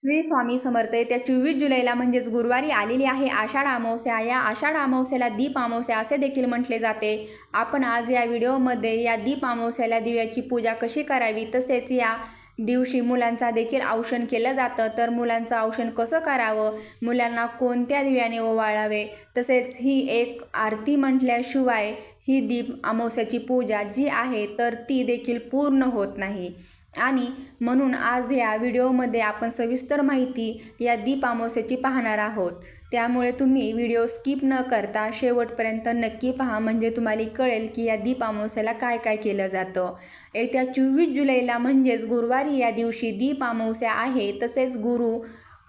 श्री स्वामी समर्थ येत्या चोवीस जुलैला म्हणजेच गुरुवारी आलेली आहे आषाढ अमावस्या. या आषाढ अमावस्याला दीप अमावस्या असे देखील म्हटले जाते. आपण आज या व्हिडिओमध्ये या दीप अमावस्याला दिव्याची पूजा कशी करावी तसेच या दिवशी मुलांचा देखील औषण केलं जातं. तर मुलांचं औषण कसं करावं मुलांना कोणत्या दिव्याने ओवाळावे तसेच ही एक आरती म्हटल्याशिवाय ही दीप अमावस्याची पूजा जी आहे तर ती देखील पूर्ण होत नाही. आणि म्हणून आज या व्हिडिओमध्ये आपण सविस्तर माहिती या दीप अमावस्याची पाहणार आहोत. त्यामुळे तुम्ही व्हिडिओ स्किप न करता शेवटपर्यंत नक्की पहा म्हणजे तुम्हाला कळेल की या दीप अमावस्याला काय काय केलं जातं. येत्या चोवीस जुलैला म्हणजेच गुरुवारी या दिवशी दीप अमावस्या आहे तसेच गुरु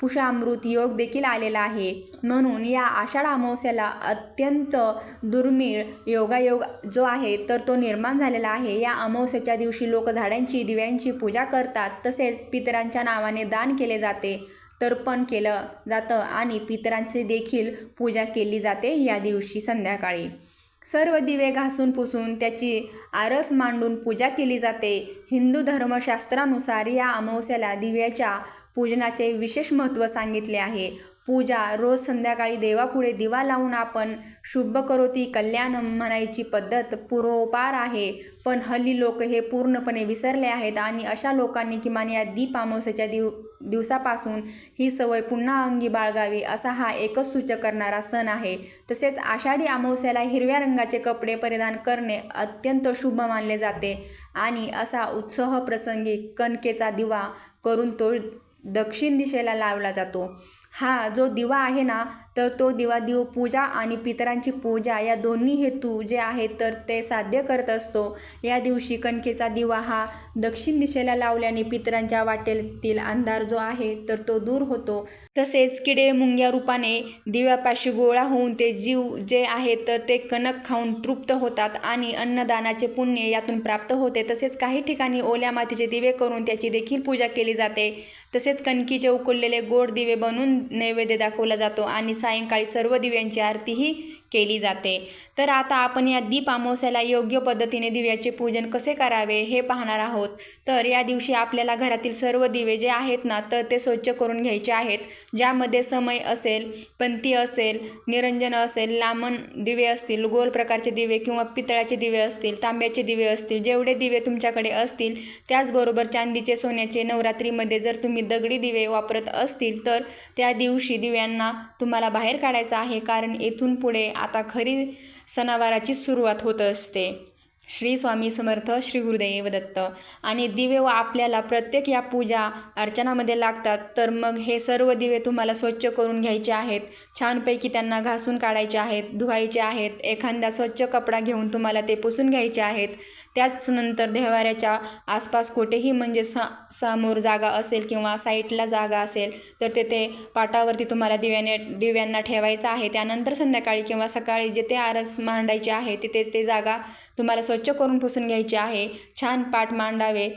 पुषामृत योग देखील आलेला आहे. म्हणून या आषाढ अमावस्याला अत्यंत दुर्मिळ योगायोग जो आहे तर तो निर्माण झालेला आहे. या अमावस्याच्या दिवशी लोक झाडांची दिव्यांची पूजा करतात. तसेच पितरांच्या नावाने दान केले जाते तर्पण केलं जातं आणि पितरांची देखील पूजा केली जाते या दिवशी संध्याकाळी. सर्व दिवे घासून पुसून त्याची आरस मांडून पूजा केली जाते. हिंदू धर्मशास्त्रानुसार या अमावस्याला दिव्याच्या पूजनाचे विशेष महत्त्व सांगितले आहे. पूजा रोज संध्याकाळी देवापुढे दिवा लावून आपण शुभ करोती कल्याण म्हणायची पद्धत पूर्वपार आहे. पण हल्ली लोक हे पूर्णपणे विसरले आहेत आणि अशा लोकांनी किमान या दीप अमावस्याच्या दिव दिवसापासून ही सवय पुन्हा अंगी बाळगावी असा हा एकच सूचक करणारा सण आहे. तसेच आषाढी अमावस्याला हिरव्या रंगाचे कपडे परिधान करणे अत्यंत शुभ मानले जाते आणि असा उत्सव प्रसंगी कणकेचा दिवा करून तो दक्षिण दिशेला लावला जातो. हा जो दिवा आहे ना तर तो दिवा दिव पूजा आणि पितरांची पूजा या दोन्ही हेतू जे आहेत तर ते साध्य करत असतो. या दिवशी कणकेचा दिवा हा दक्षिण दिशेला लावल्याने पितरांच्या वाटेतील अंधार जो आहे तर तो दूर होतो. तसेच किडे मुंग्या रूपाने दिव्यापाशी गोळा होऊन ते जीव जे आहे तर ते कणक खाऊन तृप्त होतात आणि अन्नदानाचे पुण्य यातून प्राप्त होते. तसेच काही ठिकाणी ओल्या मातीचे दिवे करून त्याची देखील पूजा केली जाते. तसेच कणकीचे उकळलेले गोड दिवे बनवून नैवेद्य दाखवला जातो आणि सायंकाळी सर्व दिव्यांची आरतीही केली जाते. तर आता आपण या दीप अमावस्याला योग्य पद्धतीने दिव्याचे पूजन कसे करावे हे पाहणार आहोत. तर या दिवशी आपल्याला घरातील सर्व दिवे जे आहेत ना तर ते स्वच्छ करून घ्यायचे आहेत. ज्यामध्ये समय असेल पंती असेल निरंजन असेल लांबण दिवे असतील गोल प्रकारचे दिवे किंवा पितळाचे दिवे असतील तांब्याचे दिवे असतील जेवढे दिवे तुमच्याकडे असतील त्याचबरोबर चांदीचे सोन्याचे नवरात्रीमध्ये जर तुम्ही दगडी दिवे वापरत असतील तर त्या दिवशी दिव्यांना तुम्हाला बाहेर काढायचं आहे. कारण येथून पुढे आता खरी सणावाराची सुरुवात होत असते. श्री स्वामी समर्थ श्री गुरुदेव दत्त आणि दिवे व आपल्याला प्रत्येक या पूजा अर्चनामध्ये लागतात. तर मग हे सर्व दिवे तुम्हाला स्वच्छ करून घ्यायचे आहेत. छानपैकी त्यांना घासून काढायचे आहेत धुवायचे आहेत. एखादा स्वच्छ कपडा घेऊन तुम्हाला ते पुसून घ्यायचे आहेत. त्याचनंतर देवाऱ्याच्या आसपास कुठेही म्हणजे सा समोर जागा असेल किंवा साईटला जागा असेल तर तेथे पाटावरती तुम्हाला दिव्याने दिव्यांना ठेवायचं आहे. त्यानंतर संध्याकाळी किंवा सकाळी जिथे आरस मांडायचे आहे तिथे ते जागा तुम्हाला स्वच्छ करून पुसून घ्यायची आहे. छान पाट मांडावे.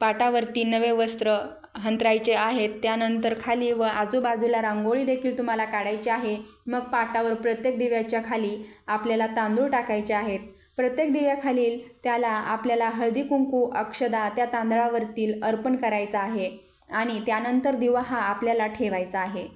पाटावरती नवे वस्त्र हंतरायचे आहेत. त्यानंतर खाली व आजूबाजूला रांगोळी देखील तुम्हाला काढायची आहे. मग पाटावर प्रत्येक दिव्याच्या खाली आपल्याला तांदूळ टाकायचे आहेत. प्रत्येक दिव्याखालील त्याला आपल्याला हळदी कुंकू अक्षदा त्या तांदळावरतील अर्पण करायचा आहे आणि त्यानंतर दिवा हा आपल्याला ठेवायचा आहे.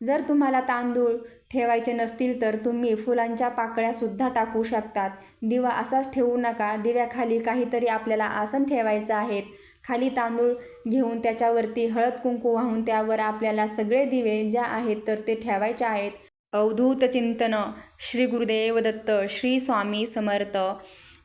जर तुम्हाला तांदूळ ठेवायचे नसतील तर तुम्ही फुलांच्या पाकळ्यासुद्धा टाकू शकतात. दिवा असाच ठेवू नका. दिव्याखाली काहीतरी आपल्याला आसन ठेवायचं आहेत खाली तांदूळ घेऊन त्याच्यावरती हळद कुंकू वाहून त्यावर आपल्याला सगळे दिवे ज्या आहेत तर ते ठेवायचे आहेत. अवधूत चिंतन श्री गुरुदेव दत्त श्री स्वामी समर्थ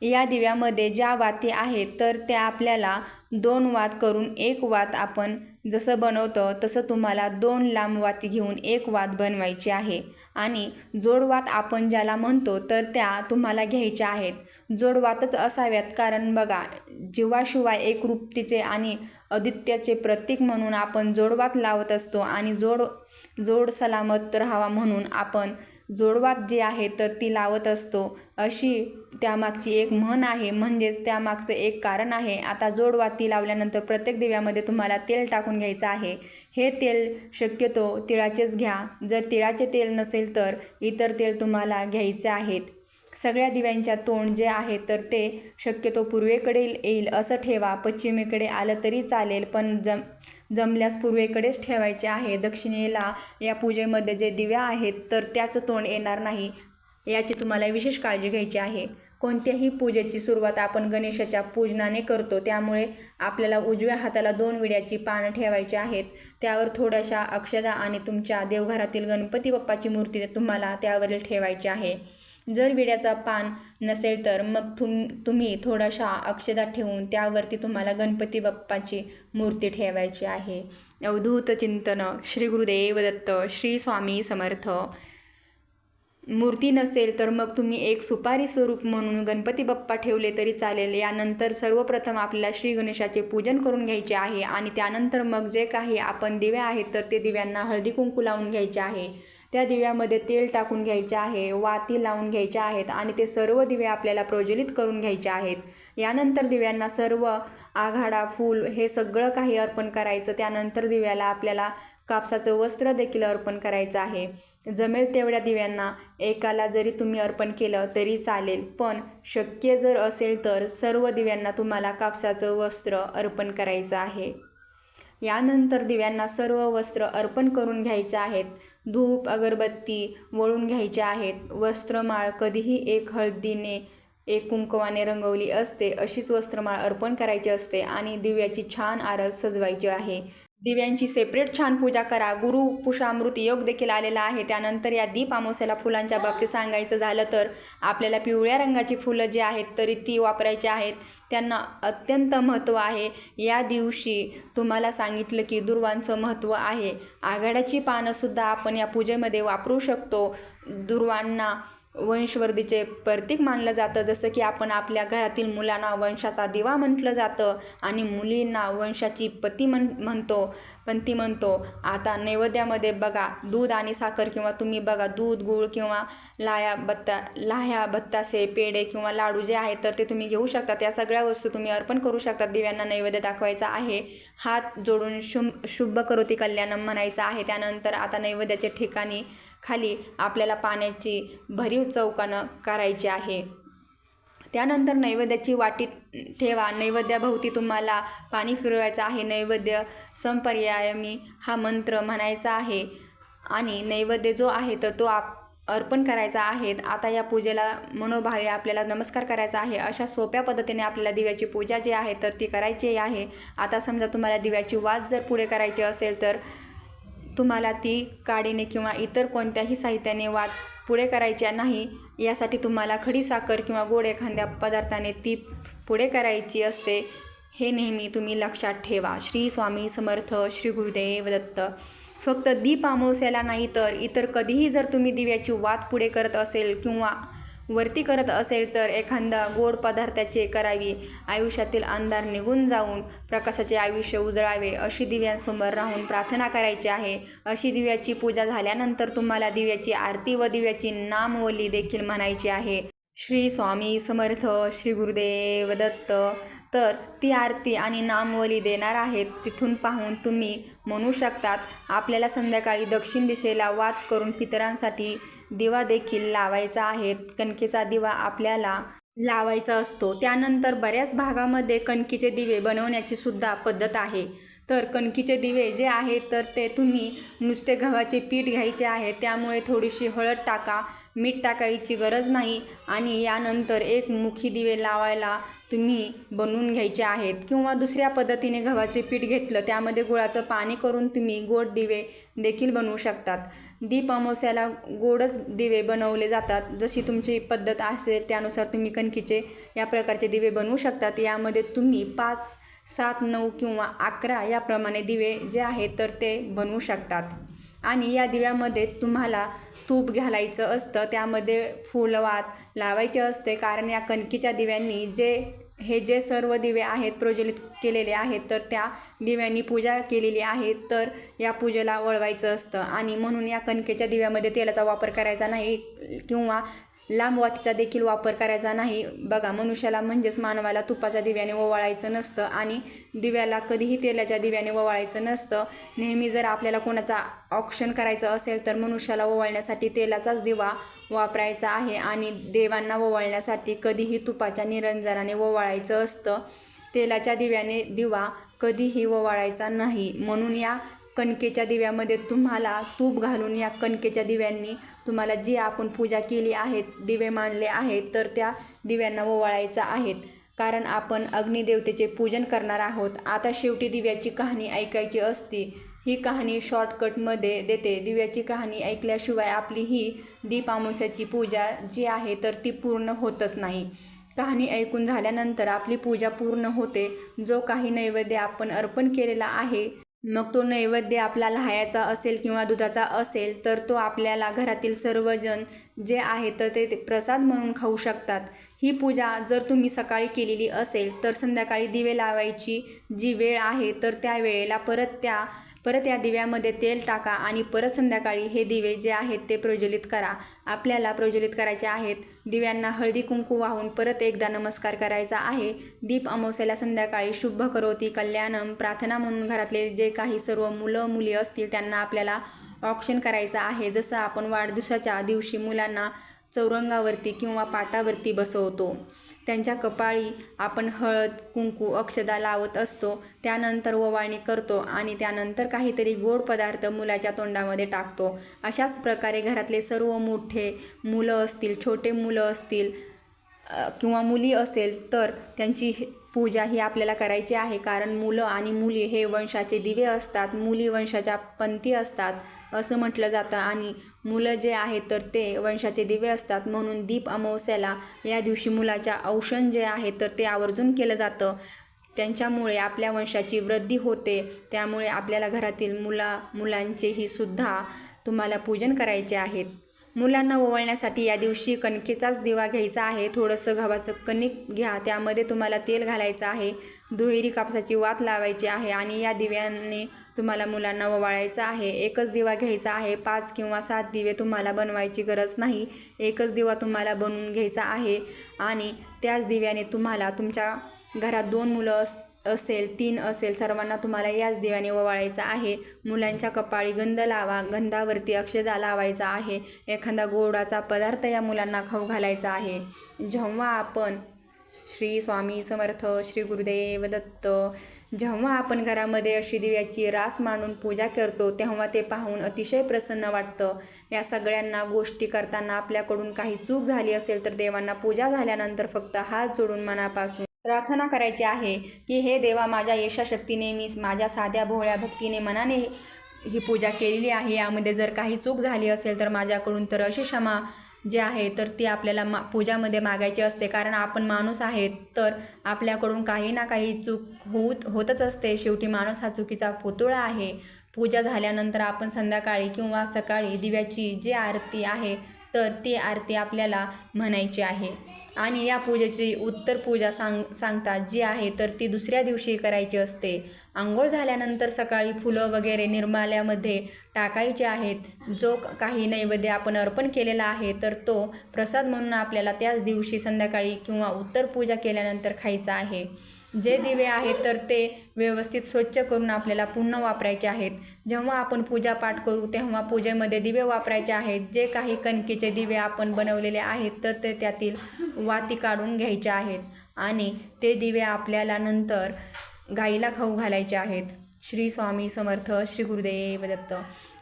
या दिव्यामध्ये ज्या वाती आहेत तर त्या आपल्याला दोन वात करून एक वात आपण जसं बनवतं तसं तुम्हाला दोन लांब वाती घेऊन एक वात बनवायची आहे. आणि जोडवात आपण ज्याला म्हणतो तर त्या तुम्हाला घ्यायच्या आहेत. जोडवातच असाव्यात कारण बघा जीवाशिवाय एकरूपतीचे आणि अदित्याचे प्रतीक म्हणून आपण जोडवात लावत असतो आणि जोड जोड सलामत राहावा म्हणून आपण जोडवात जे आहे तर ती लावत असतो. अशी त्यामागची एक म्हण आहे. म्हणजेच त्यामागचं एक कारण आहे. आता जोडवाती लावल्यानंतर प्रत्येक दिव्यामध्ये तुम्हाला तेल टाकून घ्यायचं आहे. हे तेल शक्यतो तिळाचेच घ्या. जर तिळाचे तेल नसेल तर इतर तेल तुम्हाला घ्यायचे आहेत. सगळ्या दिव्यांच्या तोंड जे आहे तर ते शक्यतो पूर्वेकडे येईल असं ठेवा. पश्चिमेकडे आलं तरी चालेल पण जम जमल्यास पूर्वेकडेच ठेवायचे आहे. दक्षिणेला या पूजेमध्ये जे दिव्या आहेत तर त्याचं तोंड येणार नाही याची तुम्हाला विशेष काळजी घ्यायची आहे. कोणत्याही पूजेची सुरुवात आपण गणेशाच्या पूजनाने करतो त्यामुळे आपल्याला उजव्या हाताला दोन विड्याची पानं ठेवायची आहेत. त्यावर थोड्याशा अक्षदा आणि तुमच्या देवघरातील गणपती बाप्पाची मूर्ती तुम्हाला त्यावरील ठेवायची आहे. जर विड्याचा पान नसेल तर मग तुम तुम्ही थोड्याशा अक्षदा ठेवून त्यावरती तुम्हाला गणपती बाप्पाची मूर्ती ठेवायची आहे. अवधूत चिंतन श्री गुरुदेव दत्त श्री स्वामी समर्थ. मूर्ती नसेल तर मग तुम्ही एक सुपारी स्वरूप म्हणून गणपती बाप्पा ठेवले तरी चालेल. यानंतर सर्वप्रथम आपल्याला श्री गणेशाचे पूजन करून घ्यायचे आहे आणि त्यानंतर मग जे काही आपण दिवे आहेत तर ते दिव्यांना हळदी कुंकू लावून घ्यायचे आहे. त्या दिव्यामध्ये तेल टाकून घ्यायचे आहे वाती लावून घ्यायच्या आहेत आणि ते सर्व दिवे आपल्याला प्रज्वलित करून घ्यायचे आहेत. यानंतर दिव्यांना सर्व आघाडा फूल हे सगळं काही अर्पण करायचं. त्यानंतर दिव्याला आपल्याला कापसाचं वस्त्र देखील अर्पण करायचं आहे. जमेल तेवढ्या दिव्यांना एकाला जरी तुम्ही अर्पण केलं तरी चालेल पण शक्य जर असेल तर सर्व दिव्यांना तुम्हाला कापसाचं वस्त्र अर्पण करायचं आहे. यानंतर दिव्यांना सर्व वस्त्र अर्पण करून घ्यायचे आहेत. धूप अगरबत्ती वळून घ्यायचे आहेत. वस्त्रमाळ कधीही एक हळदीने एक कुंकवाने रंगवली असते. अशीच वस्त्रमाळ अर्पण करायची असते आणि दिव्याची छान आरस सजवायची आहे. दिव्यांची सेपरेट छान पूजा करा. गुरु पुषामृत योग देखील आलेला आहे. त्यानंतर या दीप अमावस्याला फुलांच्या बाबतीत सांगायचं झालं तर आपल्याला पिवळ्या रंगाची फुलं जी आहेत तरी ती वापरायची आहेत. त्यांना अत्यंत महत्त्व आहे. या दिवशी तुम्हाला सांगितलं की दुर्वांचं महत्त्व आहे. आघाड्याची पानंसुद्धा आपण या पूजेमध्ये वापरू शकतो. दुर्वांना वंशवर्धीचे प्रतीक मानलं जातं. जसं की आपण आपल्या घरातील मुलांना वंशाचा दिवा म्हटलं जातं आणि मुलींना वंशाची पती म्हण म्हणतो पंती म्हणतो. आता नैवेद्यामध्ये बघा दूध आणि साखर किंवा तुम्ही बघा दूध गूळ किंवा लाया बत्ता लाह्या बत्तासे पेढे किंवा लाडू जे आहेत तर ते तुम्ही घेऊ शकता त्या सगळ्या वस्तू तुम्ही अर्पण करू शकता दिव्यांना नैवेद्य दाखवायचा आहे. हात जोडून शुभ शुभ करोती कल्याणम म्हणायचं आहे. त्यानंतर आता नैवेद्याच्या ठिकाणी खाली आपल्याला पाण्याची भरीव चौकानं करायची आहे. त्यानंतर नैवेद्याची वाटी ठेवा. नैवेद्याभोवती तुम्हाला पाणी फिरवायचं आहे. नैवेद्य संपर्यायमी हा मंत्र म्हणायचा आहे. आणि नैवेद्य जो आहे तर तो आप अर्पण करायचा आहे. आता या पूजेला मनोभावे आपल्याला नमस्कार करायचा आहे. अशा सोप्या पद्धतीने आपल्याला दिव्याची पूजा जी आहे तर ती करायची आहे. आता समजा तुम्हाला दिव्याची वाद जर पुढे करायची असेल तर तुम्हाला ती काडीने किंवा इतर कोणत्याही साहित्याने वाद पुढे करायच्या नाही यासाठी तुम्हाला खडी साखर किंवा गोड एखाद्या पदार्थाने ती पुढे करायची असते हे नेहमी तुम्ही लक्षात ठेवा. श्री स्वामी समर्थ श्री गुरुदेव दत्त. फक्त दीप अमावस्याला नाही तर इतर कधीही जर तुम्ही दिव्याची वाद पुढे करत असेल किंवा वरती करत असेल तर एखादा गोड पदार्थाचे करावी. आयुष्यातील अंधार निघून जाऊन प्रकाशाचे आयुष्य उजळावे अशी दिव्यांसमोर राहून प्रार्थना करायची आहे. अशी दिव्याची पूजा झाल्यानंतर तुम्हाला दिव्याची आरती व दिव्याची नामवली देखील म्हणायची आहे. श्री स्वामी समर्थ श्री गुरुदेव दत्त. तर ती आरती आणि नामवली देणार आहेत. तिथून पाहून तुम्ही म्हणू शकतात आपल्याला संध्याकाळी दक्षिण दिशेला वाद करून पितरांसाठी दिवा देखील लावायचा आहे. कणकेचा दिवा आपल्याला लावायचा असतो. त्यानंतर बऱ्याच भागामध्ये कणकीचे दिवे बनवण्याची सुद्धा पद्धत आहे. तर कणकीचे दिवे जे आहेत तर ते तुम्ही नुसते गव्हाचे पीठ घ्यायचे आहे. त्यामुळे थोडीशी हळद टाका मीठ टाकायची गरज नाही आणि यानंतर एक मुखी दिवे लावायला तुम्ही बनवून घ्यायचे आहेत किंवा दुसऱ्या पद्धतीने गव्हाचे पीठ घेतलं त्यामध्ये गुळाचं पाणी करून तुम्ही गोड दिवे देखील बनवू शकतात. दीप अमावस्याला गोडच दिवे बनवले जातात. जशी तुमची पद्धत असेल त्यानुसार तुम्ही कणकीचे या प्रकारचे दिवे बनवू शकतात. यामध्ये तुम्ही पाच सात नऊ किंवा अकरा याप्रमाणे दिवे जे आहेत तर ते बनवू शकतात. आणि या दिव्यामध्ये तुम्हाला तूप घालायचं असतं त्यामध्ये फुलवात लावायचे असते. कारण या कणकीच्या दिव्यांनी जे हे जे सर्व दिवे आहेत प्रज्वलित केलेले आहेत तर त्या दिव्यांनी पूजा केलेली आहे तर या पूजेला वळवायचं असतं. आणि म्हणून या कणकेच्या दिव्यामध्ये तेलाचा वापर करायचा नाही किंवा लांब वातीचा देखील वापर करायचा नाही. बघा मनुष्याला म्हणजेच मानवाला तुपाच्या दिव्याने ओवाळायचं नसतं आणि दिव्याला कधीही तेलाच्या दिव्याने ओवाळायचं नसतं. नेहमी जर आपल्याला कोणाचा ऑप्शन करायचं असेल तर मनुष्याला ओवाळण्यासाठी तेलाचाच दिवा वापरायचा आहे आणि देवांना ओवाळण्यासाठी कधीही तुपाच्या निरंजनाने ओवाळायचं असतं. तेलाच्या दिव्याने दिवा कधीही ओवाळायचा नाही. म्हणून या कणकेच्या दिव्यामध्ये तुम्हाला तूप घालून या कणकेच्या दिव्यांनी तुम्हाला जी आपण पूजा केली आहेत दिवे मांडले आहेत तर त्या दिव्यांना ओवाळायचा आहेत. कारण आपण अग्निदेवतेचे पूजन करणार आहोत. आता शेवटी दिव्याची कहाणी ऐकायची असती. ही कहाणी शॉर्टकटमध्ये देते. दिव्याची कहाणी ऐकल्याशिवाय आपली ही दीप अमावस्याची पूजा जी आहे तर ती पूर्ण होतच नाही. कहाणी ऐकून झाल्यानंतर आपली पूजा पूर्ण होते. जो काही नैवेद्य आपण अर्पण केलेला आहे मग तो नैवेद्य आपला लहायाचा असेल किंवा दुधाचा असेल तर तो आपल्याला घरातील सर्वजण जे आहे तर ते ते प्रसाद म्हणून खाऊ शकतात. ही पूजा जर तुम्ही सकाळी केलेली असेल तर संध्याकाळी दिवे लावायची जी वेळ आहे तर त्या वेळेला परत त्या परत या दिव्यामध्ये तेल टाका आणि परत संध्याकाळी हे दिवे जे आहेत ते प्रज्वलित करा. आपल्याला प्रज्वलित करायचे आहेत. दिव्यांना हळदी कुंकू वाहून परत एकदा नमस्कार करायचा आहे. दीप अमावस्याला संध्याकाळी शुभ करोती कल्याणम प्रार्थना म्हणून घरातले जे काही सर्व मुलं मुली असतील त्यांना आपल्याला ऑक्शन करायचं आहे. जसं आपण वाढदिवसाच्या दिवशी मुलांना चौरंगावरती किंवा पाटावरती बसवतो. त्यांच्या कपाळी आपण हळद कुंकू अक्षदा लावत असतो. त्यानंतर ओवाळणी करतो आणि त्यानंतर काहीतरी गोड पदार्थ मुलाच्या तोंडामध्ये टाकतो. अशाच प्रकारे घरातले सर्व मोठे मुलं असतील छोटे मुलं असतील किंवा मुली असेल तर त्यांची पूजा ही आपल्याला करायची आहे. कारण मुलं आणि मुली हे वंशाचे दिवे असतात. मुली वंशाच्या पंथी असतात असं म्हटलं जातं. आणि मुलं जे आहेत तर ते वंशाचे दिवे असतात. म्हणून दीप अमावस्याला या दिवशी मुलाच्या औषण जे आहे तर ते आवर्जून केलं जातं. त्यांच्यामुळे आपल्या वंशाची वृद्धी होते. त्यामुळे आपल्याला घरातील मुला मुलांचेही सुद्धा तुम्हाला पूजन करायचे आहेत. मुलांना ओवाळण्यासाठी या दिवशी कणकेचाच दिवा घ्यायचा आहे. थोडंसं गव्हाचं कणिक घ्या. त्यामध्ये तुम्हाला तेल घालायचं आहे. दुहेरी कापसाची वात लावायची आहे आणि या दिव्याने तुम्हाला मुलांना ओवाळायचं आहे. एकच दिवा घ्यायचा आहे. पाच किंवा सात दिवे तुम्हाला बनवायची गरज नाही. एकच दिवा तुम्हाला बनवून घ्यायचा आहे आणि त्याच दिव्याने तुम्हाला तुमच्या घरात दोन मुलं अस असेल तीन असेल सर्वांना तुम्हाला याच दिव्याने ओवाळायचं आहे. मुलांच्या कपाळी गंध लावा गंधावरती अक्षदा लावायचा आहे. एखादा गोडाचा पदार्थ या मुलांना खाऊ घालायचा आहे. जेव्हा आपण श्री स्वामी समर्थ श्री गुरुदेव दत्त जेव्हा आपण घरामध्ये अशी दिव्याची रास मांडून पूजा करतो तेव्हा ते पाहून अतिशय प्रसन्न वाटतं. या सगळ्यांना गोष्टी करताना आपल्याकडून काही चूक झाली असेल तर देवांना पूजा झाल्यानंतर फक्त हात जोडून मनापासून प्रार्थना करायची आहे की हे देवा माझ्या यशाशक्तीने मी माझ्या साध्या भोळ्या भक्तीने मनाने ही पूजा केलेली आहे. यामध्ये जर काही चूक झाली असेल तर माझ्याकडून तर अशी क्षमा जे आहे तर ती आपल्याला मा पूजामध्ये मागायची असते. कारण आपण माणूस आहेत तर आपल्याकडून काही ना काही चूक होत होतच असते. शेवटी माणूस हा चुकीचा पुतळा आहे. पूजा झाल्यानंतर आपण संध्याकाळी किंवा सकाळी दिव्याची जी आरती आहे तर ती आरती आपल्याला म्हणायची आहे. आणि या पूजेची उत्तर पूजा सांग सांगतात. जी आहे तर ती दुसऱ्या दिवशी करायची असते. आंघोळ झाल्यानंतर सकाळी फुलं वगैरे निर्माल्यामध्ये टाकायचे आहेत. जो काही नैवेद्य आपण अर्पण केलेला आहे तर तो प्रसाद म्हणून आपल्याला त्याच दिवशी संध्याकाळी किंवा उत्तर पूजा केल्यानंतर खायचा आहे. जे दिवे आहेत तर ते व्यवस्थित स्वच्छ करून आपल्याला पुन्हा वापरायचे आहेत. जेव्हा आपण पूजापाठ करू तेव्हा पूजेमध्ये दिवे वापरायचे आहेत. जे काही कणकेचे दिवे आपण बनवलेले आहेत तर ते त्यातील वाती काढून घ्यायचे आहेत. आणि ते दिवे आपल्याला नंतर गाईला खाऊ घालायचे आहेत. श्री स्वामी समर्थ श्री गुरुदेव दत्त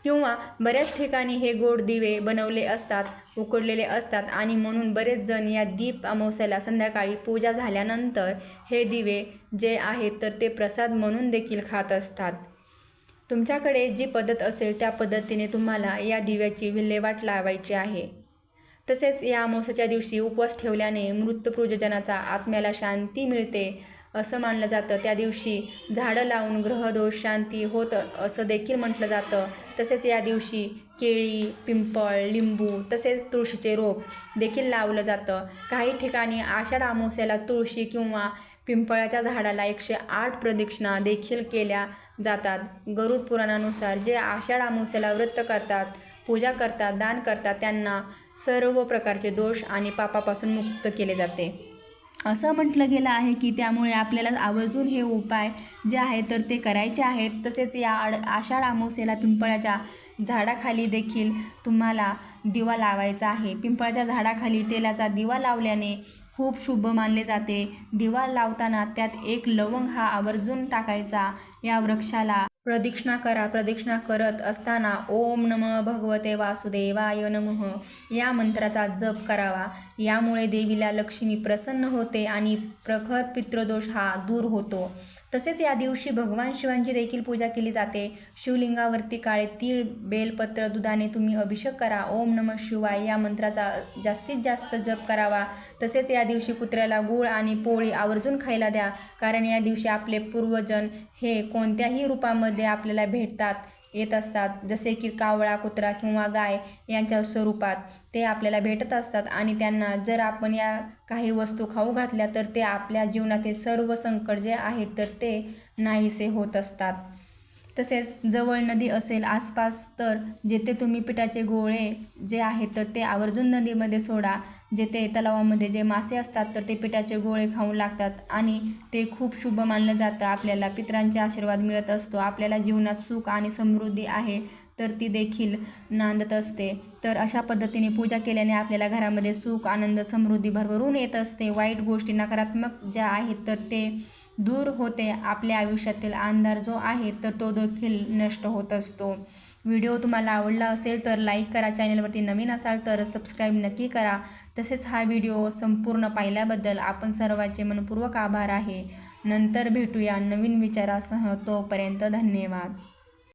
किंवा बऱ्याच ठिकाणी हे गोड दिवे बनवले असतात उकडलेले असतात आणि म्हणून बरेच जण या दीप अमावस्याला संध्याकाळी पूजा झाल्यानंतर हे दिवे जे आहेत तर ते प्रसाद म्हणून देखील खात असतात. तुमच्याकडे जी पद्धत असेल त्या पद्धतीने तुम्हाला या दिव्याची विल्हेवाट लावायची आहे. तसेच या अमावस्याच्या दिवशी उपवास ठेवल्याने मृतप्रयोजनाचा आत्म्याला शांती मिळते असं मानलं जातं. त्या दिवशी झाडं लावून ग्रहदोष शांती होत असं देखील म्हटलं जातं. तसेच या दिवशी केळी पिंपळ लिंबू तसेच तुळशीचे रोप देखील लावलं जातं. काही ठिकाणी आषाढ अमावस्याला तुळशी किंवा पिंपळाच्या झाडाला एकशे आठ प्रदक्षिणा देखील केल्या जातात. गरुड पुराणानुसार जे आषाढ अमावस्याला व्रत करतात पूजा करतात दान करतात त्यांना सर्व प्रकारचे दोष आणि पापापासून मुक्त केले जाते. असं म्हटलं गेलं आहे की त्यामुळे आपल्याला आवर्जून हे उपाय जे आहे तर ते करायचे आहेत. तसेच या आड आषाढ अमावस्येला पिंपळाच्या झाडाखाली देखील तुम्हाला दिवा लावायचा आहे. पिंपळाच्या झाडाखाली तेलाचा दिवा लावल्याने खूप शुभ मानले जाते. दिवा लावताना त्यात एक लवंग हा आवर्जून टाकायचा या वृक्षाला. प्रदक्षिणा करा प्रदक्षिणा करत असताना ओम नम भगवते वासुदेवाय नमः या मंत्राचा जप करावा. यामुळे देवीला लक्ष्मी प्रसन्न होते आणि प्रखर पितृदोष हा दूर होतो. तसेच या दिवशी भगवान शिवांची देखील पूजा केली जाते. शिवलिंगावरती काळे तीळ बेलपत्र दुधाने तुम्ही अभिषेक करा. ओम नम शिवाय या मंत्राचा जास्तीत जास्त जप करावा. तसेच या दिवशी कुत्र्याला गूळ आणि पोळी आवर्जून खायला द्या. कारण या दिवशी आपले पूर्वजन हे कोणत्याही रूपामध्ये आपल्याला भेटतात येत असतात. जसे की कावळा कुत्रा किंवा गाय यांच्या स्वरूपात ते आपल्याला भेटत असतात आणि त्यांना जर आपण या काही वस्तू खाऊ घातल्या तर ते आपल्या जीवनातील सर्व संकट जे आहेत तर ते नाहीसे होत असतात. तसेच जवळ नदी असेल आसपास तर जेथे तुम्ही पिठाचे गोळे जे आहेत तर ते आवर्जून नदीमध्ये सोडा. जेथे तलावामध्ये जे मासे असतात तर ते पिठाचे गोळे खाऊ लागतात आणि ते खूप शुभ मानलं जातं. आपल्याला पितरांचे आशीर्वाद मिळत असतो. आपल्याला जीवनात सुख आणि समृद्धी आहे तर ती देखील नांदत असते. तर अशा पद्धतीने पूजा केल्याने आपल्याला घरामध्ये सुख आनंद समृद्धी भरभरून येत असते. वाईट गोष्टी नकारात्मक ज्या आहेत तर ते दूर होते. आपल्या आयुष्यातील अंधार जो आहे तर तो देखील नष्ट होत असतो. व्हिडिओ तुम्हाला आवडला असेल तर लाईक करा. चॅनलवरती नवीन असाल तर सबस्क्राईब नक्की करा. तसेच हा व्हिडिओ संपूर्ण पाहिल्याबद्दल आपण सर्वांचे मनपूर्वक आभार आहे. नंतर भेटूया नवीन विचारासह तोपर्यंत धन्यवाद.